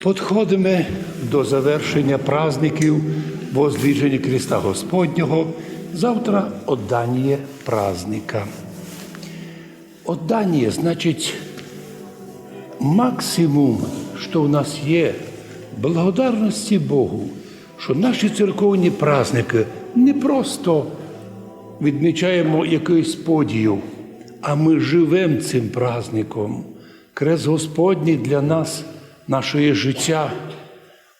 Подходимо до завершення праздників Воздвіження Христа Господнього. Завтра оддання праздника. Оддання значить максимум, що в нас є, благодарності Богу, що наші церковні праздники не просто відмічаємо якийсь подію, а ми живемо цим праздником. Крест Господній для нас, наше життя,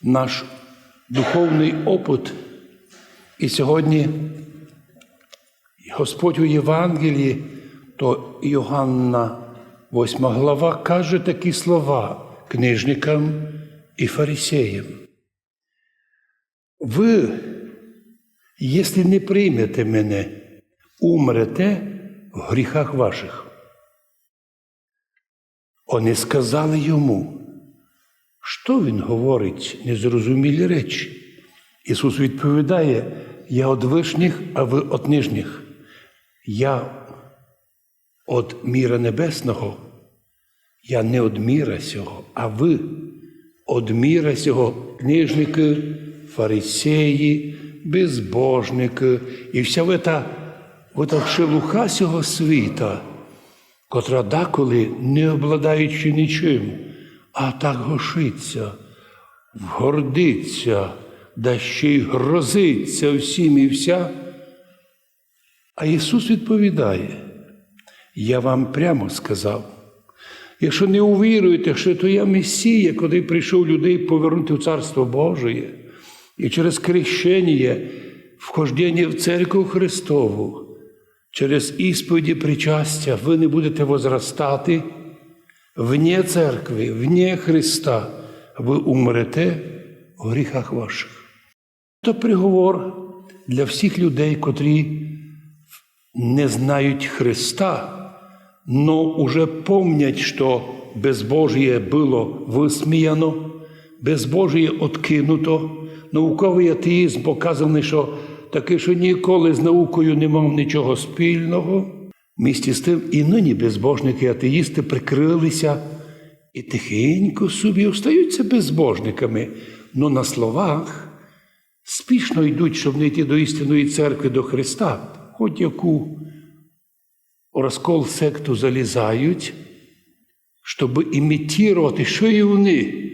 наш духовний опит. І сьогодні Господь у Євангелії, то Йоганна, 8 глава, каже такі слова книжникам і фарисеям. Ви, якщо не приймете мене, умрете в гріхах ваших. Вони сказали йому, що він говорить незрозумілі речі. Ісус відповідає: Я од вишніх, а ви од нижніх. Я од міра небесного, я не од міра сього, а ви од міра сього книжники, фарисеї, безбожники і вся вета, вета шелуха сього світа, котра деколи, не обладаючи нічим, а так гошиться, гордиться, да ще й грозиться всім і вся. А Ісус відповідає, я вам прямо сказав, якщо не увіруєте, що то я Месія, коли прийшов людей повернути в Царство Божие, і через крещення, вхождення в церкву Христову, через ісповіді причастя ви не будете возрастати вне церкви, вне Христа, ви умрете в гріхах ваших. То приговор для всіх людей, котрі не знають Христа, но уже помнять, що безбожие було висміяно, безбожие откинуто. Науковий атеїзм показаний, що таки, що ніколи з наукою не мав нічого спільного. Місті з тим і нині безбожники атеїсти прикрилися і тихенько собі остаються безбожниками, но на словах спішно йдуть, щоб не йти до істинної церкви до Христа, хоч яку розкол секту залізають, щоб імітувати, що і вони,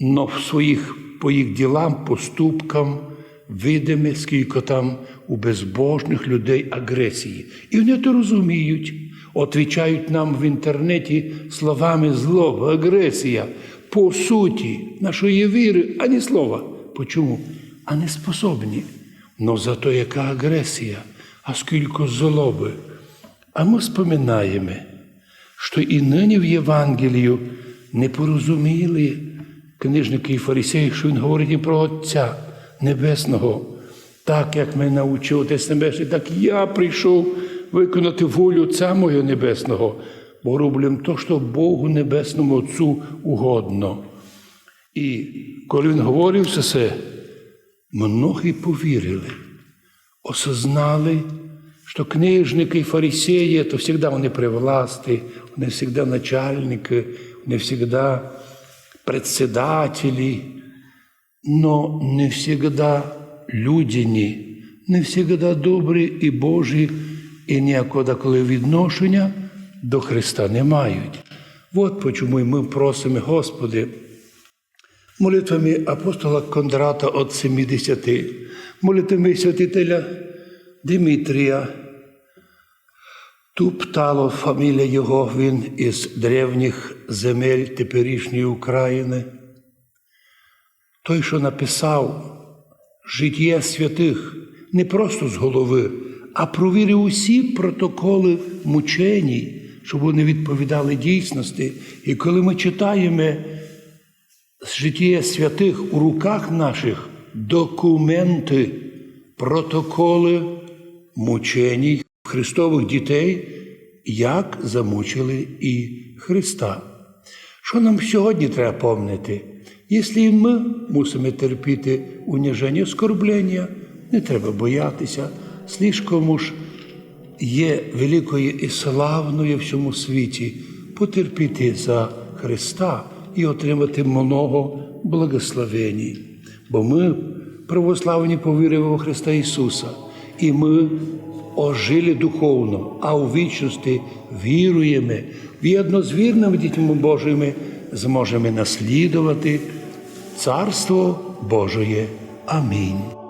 но в своїх по їх ділам, поступкам, видиме, скільки там у безбожних людей агресії. І вони то розуміють, отвічають нам в інтернеті словами злоба, агресія, по суті нашої віри, ані слова. Почому? А не способні. Но зато яка агресія, а скільки злоби. А ми споминаємо, що і нині в Євангелію не порозуміли книжники і фарисеї, що він говорить про Отця Небесного. Так як мене навчив Отець Небесний, так я прийшов виконати волю Отця Мого Небесного, бо роблю то, що Богу Небесному Отцу угодно. І коли він говорив все це, многі повірили, осознали, що книжники і фарисеї, то завжди вони при власти, вони завжди начальники, вони завжди председателі, но не завжди людяні, не завжди добрі і Божі, і ніякого коли відношення до Христа не мають. От чому й ми просимо, Господи, молитвами апостола Кондрата от 70, молитвами святителя Димитрія, Туптало, фамілія його, він із древніх земель теперішньої України. Той, що написав життя святих не просто з голови, а провірив усі протоколи мученій, щоб вони відповідали дійсності. І коли ми читаємо життя святих у руках наших документи, протоколи мученій Христових дітей, як замучили і Христа. Що нам сьогодні треба пам'ятати? Якщо і ми мусимо терпіти уніження, оскорблення, не треба боятися, слишком ж є великою і славною в всьому світі потерпіти за Христа і отримати много благословені, бо ми православні повірили во Христа Ісуса, і ми ожили духовно, а у вічності віруємо, вірно з вірними дітьми Божими зможемо наслідувати Царство Божоє. Амінь.